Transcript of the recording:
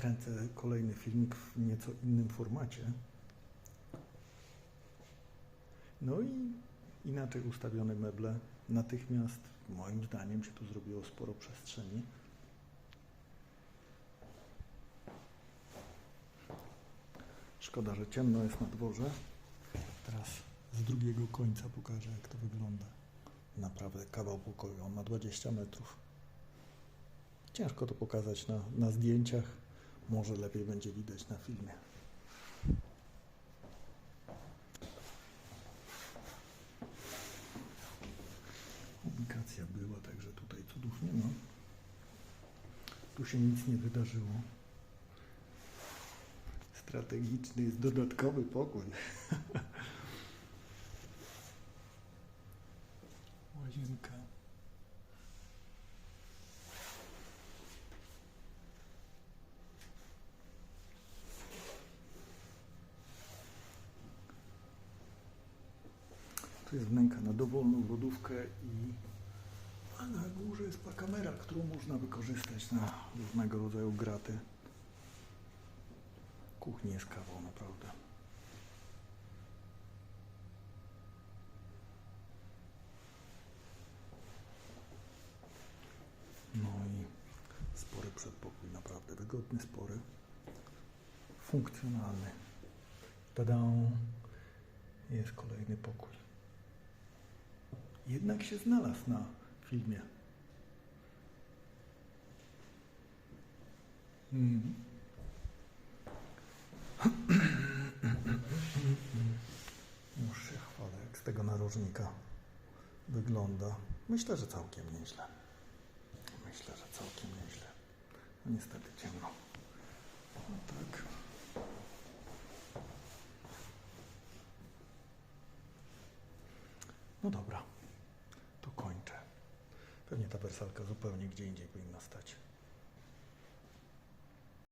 kręcę kolejny filmik w nieco innym formacie. No i inaczej ustawione meble. Natychmiast, moim zdaniem, się tu zrobiło sporo przestrzeni. Szkoda, że ciemno jest na dworze. Teraz z drugiego końca pokażę, jak to wygląda. Naprawdę kawał pokoju. On ma 20 metrów. Ciężko to pokazać na, na zdjęciach. Może lepiej będzie widać na filmie. Publikacja była, także tutaj cudów nie ma. Tu się nic nie wydarzyło. Strategiczny jest dodatkowy pokój. Tu jest wnęka na dowolną lodówkę i a na górze jest ta kamera, którą można wykorzystać na różnego rodzaju graty. Kuchni jest kawał naprawdę. No i spory przedpokój, naprawdę wygodny, spory, funkcjonalny. Tada! Jest kolejny pokój. Jednak się znalazł na filmie. Mm. Już się chwalę, jak z tego narożnika wygląda. Myślę, że całkiem nieźle. Myślę, że całkiem nieźle. No niestety ciemno. No tak. No dobra. Pewnie ta wersalka zupełnie gdzie indziej powinna stać.